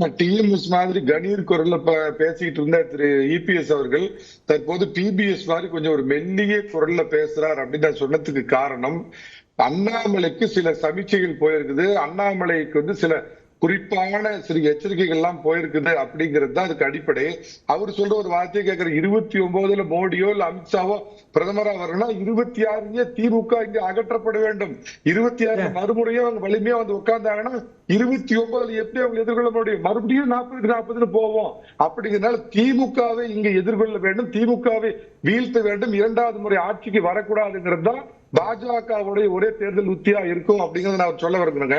TMS மாதிரி கணீர் குரல்ல பேசிட்டு இருந்த திரு இபிஎஸ் அவர்கள் தற்போது பிபிஎஸ் மாதிரி கொஞ்சம் ஒரு மெல்லிய குரல்ல பேசுறார் அப்படின்னு நான் சொன்னதுக்கு காரணம் அண்ணாமலைக்கு சில சமீட்சைகள் போயிருக்குது. அண்ணாமலைக்கு வந்து சில குறிப்பான சில எச்சரிக்கைகள் எல்லாம் போயிருக்குது அப்படிங்கிறது தான் அதுக்கு அடிப்படை. அவர் சொல்ற ஒரு வார்த்தையை கேட்கிற இருபத்தி ஒன்பதுல மோடியோ இல்ல அமித்ஷாவோ பிரதமரா வரணும்னா இருபத்தி ஆறுலயே திமுக இங்க அகற்றப்பட வேண்டும். இருபத்தி ஆறு மறுமுறையும் அவங்க வலிமையா வந்து உட்கார்ந்தாங்கன்னா இருபத்தி ஒன்பதுல எப்படி அவங்க எதிர்கொள்ள முடியும்? மறுபடியும் நாற்பதுக்கு நாற்பதுன்னு போவோம். அப்படிங்கிறதுனால திமுகவை இங்க எதிர்கொள்ள வேண்டும். திமுகவை வீழ்த்த வேண்டும். இரண்டாவது முறை ஆட்சிக்கு வரக்கூடாதுங்கிறது தான் பாஜகவுடைய ஒரே தேர்தல் உத்தியா இருக்கும் அப்படிங்கறத நான் சொல்ல விரும்புறேங்க.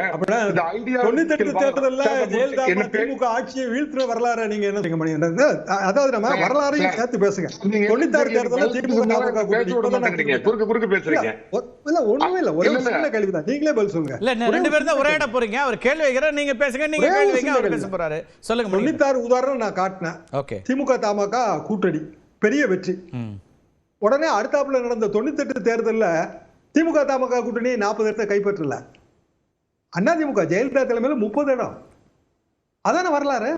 இந்த ஐடியா தொண்ணூத்தெட்டு தேர்தல்ல ஜெயலலிதா திமுக ஆட்சியை வீழ்த்துற வரலாறு நீங்க என்ன செய்ய அதாவது நம்ம வரலாறையும் சார், சேர்த்து பேசுங்க. தொண்ணூத்தாறு நீங்க தேர்தல்ல திமுக. குறுக்க குறுக்க பேசுறீங்க. இல்ல, ஒண்ணுமே இல்ல. ஒரே. சின்ன கேள்விதான். நீங்களே பதில் சொல்லுங்க. இல்ல ரெண்டு பேரும் தான் உரையாட போறீங்க. அவர் கேள்வி வைக்கிறார் நீங்க பேசுங்க நீங்க கேள்வி வைங்க அவர். பேச போறாரு. சொல்லுங்க தொண்ணூத்தாறு உதாரணம் நான் காட்டினேன். ஓகே. திமுக தமாக கூட்டணி. பெரிய வெற்றி. ம். உடனே அடுத்தாப்புல நடந்த தொண்ணூத்தெட்டு தேர்தல்ல திமுக தமாக கூட்டணி நாற்பது இடத்தை கைப்பற்றல. அண்ணா திமுக ஜெயலலிதா தலைமையில முப்பது இடம். அதானே வரலாறு?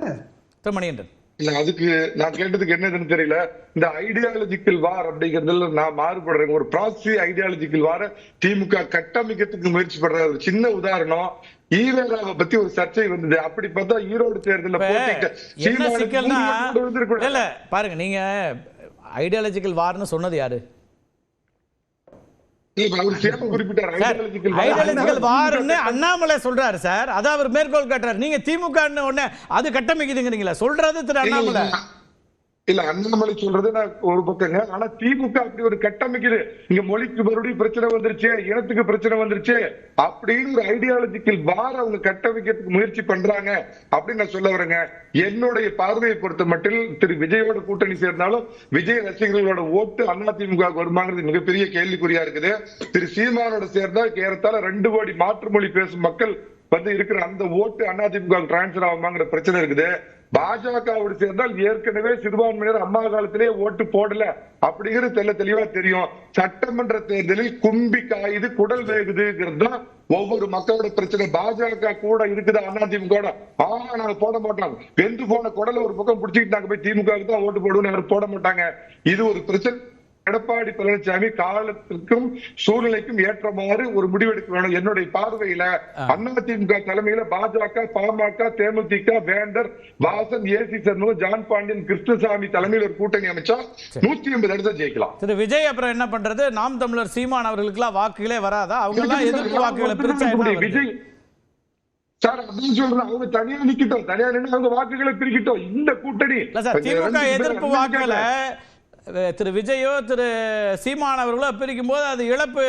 மணிகண்டன் இல்ல அதுக்கு நான் கேட்டதுக்கு என்னதுன்னு தெரியல. இந்த ஐடியாலஜிக்கல் வார் அப்படிங்கறதுல நான் மாறுபடுறேன் ஒரு ப்ராக்சி ஐடியாலஜிக்கல் வார திமுக கட்டமைக்கிறதுக்கு முயற்சி பண்ற ஒரு சின்ன உதாரணம். ஈவேராவை பத்தி ஒரு சர்ச்சை வந்தது. அப்படி பார்த்தா ஈரோடு தேர்தலில் பாருங்க நீங்க ஐடியாலஜிக்கல் வார்னு சொன்னது யாரு இல்ல, அவர் சேம குறிப்பிட்டார் சார் ஐடியாலஜிக்கல் வார். ஐடியாலஜிக்கல் வார்னு அண்ணாமலை சொல்றாரு சார். அத அவர் மேற்கோள் காட்டுறாரு. நீங்க திமுக உடனே அது கட்டமைக்குதுங்கிறீங்களா. சொல்றது திரு அண்ணாமலை. இல்ல, அண்ணாமலை சொல்றது நான் ஒரு பக்கங்க. ஆனா திமுக அப்படி ஒரு கட்டமைக்குது. இங்க மொழிக்கு மறுபடியும் பிரச்சனை வந்துருச்சு இனத்துக்கு பிரச்சனை வந்துருச்சு அப்படின்னு ஒரு ஐடியாலஜிக்கல் வார அவங்க கட்டமைக்கிறதுக்கு முயற்சி பண்றாங்க அப்படின்னு நான் சொல்ல வரேங்க. என்னுடைய பார்வையை பொறுத்த மட்டில் திரு விஜயோட கூட்டணி சேர்ந்தாலும் விஜய் ரசிகர்களோட ஓட்டு அதிமுக வருமாங்கிறது மிகப்பெரிய கேள்விக்குறியா இருக்குது. திரு சீமானோட சேர்ந்தா ஏறத்தாழ ரெண்டு கோடி மாற்று மொழி பேசும் மக்கள் வந்து இருக்கிற அந்த ஓட்டு அதிமுக டிரான்ஸ்பர் ஆகுமாங்கிற பிரச்சனை இருக்குது. பாஜகவோடு சேர்ந்தால் ஏற்கனவே சிறுபான்மையினர் அம்மா காலத்திலே ஓட்டு போடல அப்படிங்கிறது தெல்ல தெளிவா தெரியும். சட்டமன்ற தேர்தலில் கும்பி காயுது குடல் வேகுதுங்கிறது தான் ஒவ்வொரு மக்களோட பிரச்சனை. பாஜக கூட இருக்குது அதிமுக ஆனா நாங்க போட மாட்டோம். வெந்து போன குடல ஒரு பக்கம் பிடிச்சிக்கிட்டு நாங்க போய் திமுக தான் ஓட்டு போடுவோம் போட மாட்டாங்க. இது ஒரு பிரச்சனை. எடப்பாடி பழனிசாமி காலத்திற்கும் சூழ்நிலைக்கும் ஏற்றமாறு ஒரு முடிவெடுக்க வேணும். என்னுடைய பார்வையில அதிமுக தலைமையில பாஜக பாமக தேமுதிக வேந்தர் வாசன் ஏசி சண்முகம் ஜான் பாண்டியன் கிருஷ்ணசாமி தலைமையில் ஒரு கூட்டணி அமைச்சா நூத்தி ஐம்பது இடத்தை ஜெயிக்கலாம். திரு விஜய் அப்புறம் என்ன பண்றது? நாம் தமிழர் சீமான் அவர்களுக்குலாம் வாக்குகளே வராதா? அவங்க எல்லாம் எதிர்ப்பு வாக்குகளை பிரிச்சா? விஜய் சார் அப்படின்னு சொல்றேன். அவங்க தனியா நிக்கட்டும். தனியா நின்று அவங்க வாக்குகளை பிரிக்கட்டும். இந்த கூட்டணி திமுக எதிர்ப்பு வாக்குகளை திரு விஜயோ திரு சீமான் அவர்களோ பிரிக்கும் போது அது இழப்பு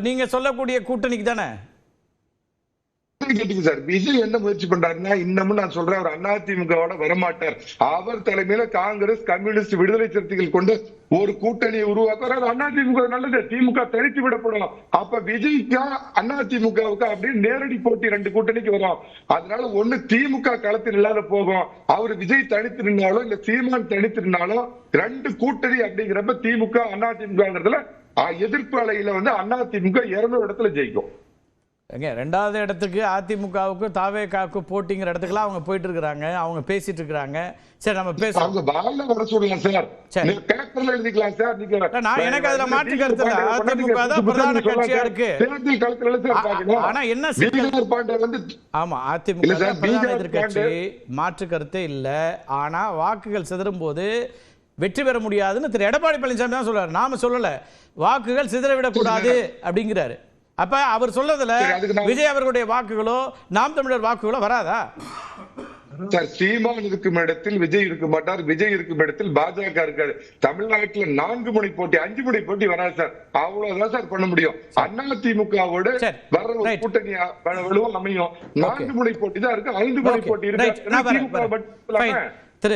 நீங்கள் சொல்லக்கூடிய கூட்டணிக்கு தானே? கேட்டீங்க சார். விஜய் என்ன முயற்சி பண்றாருன்னா இன்னமும் நான் சொல்றேன் அவர் அதிமுகவோட வரமாட்டார். அவர் தலைமையில காங்கிரஸ் கம்யூனிஸ்ட் விடுதலை சிறுத்தைகள் கொண்டு ஒரு கூட்டணியை உருவாக்குறாரு அதிமுக நல்லது. திமுக தனித்து விடப்படும் அப்ப விஜய்க்கா அதிமுகவுக்கு அப்படின்னு நேரடி போட்டி ரெண்டு கூட்டணிக்கு வரும். அதனால ஒண்ணு திமுக களத்தில் இல்லாத போகும். அவர் விஜய் தனித்து நின்னாலும் இல்ல சீமான் தனித்து நின்னாலும் ரெண்டு கூட்டணி அப்படிங்கிறப்ப திமுக அதிமுகங்கிறதுல ஆஹ், எதிர்ப்பு அலையில வந்து அதிமுக இருநூறு இடத்துல ஜெயிக்கும். எங்க ரெண்டாவது இடத்துக்கு அதிமுகவுக்கு தாவேகாவுக்கு போட்டிங்கிற இடத்துக்குலாம் அவங்க போயிட்டு இருக்கிறாங்க அவங்க பேசிட்டு இருக்கிறாங்க சரி. நம்ம இல்ல, நான் எனக்கு அதுல மாற்று கருத்து இல்ல. அதிமுக தான் பிரதான கட்சியா இருக்கு. ஆனா என்ன ஆமா அதிமுக பிரதான பாண்டு- மாற்று கருத்தே இல்ல. ஆனா வாக்குகள் சிதறும் போது வெற்றி பெற முடியாதுன்னு திரு. எடப்பாடி பழனிசாமி தான் சொல்றாரு. நாம சொல்லல. வாக்குகள் சிதறவிடக்கூடாது அப்படிங்கிறாரு. அப்ப அவர் நான்- விஜய் அவர்களுடைய வாக்குகளோ நாம் தமிழர் வாக்குகளோ வராதா? சார் சீமான் இருக்கும் இடத்தில் விஜய் இருக்க மாட்டார். விஜய் இருக்கும் இடத்தில் பாஜக இருக்காது. தமிழ்நாட்டுல நான்கு முனை போட்டி அஞ்சு முனை போட்டி வராது சார். அவ்வளவுதான் சார் பண்ண முடியும். அதிமுகவோட சரி. வர்ற ஒரு. கூட்டணி வலுவா அமையும். நான்கு முனை போட்டி தான் இருக்கு. ஐந்து Okay. போட்டி. இருக்கு. திமுக. திரு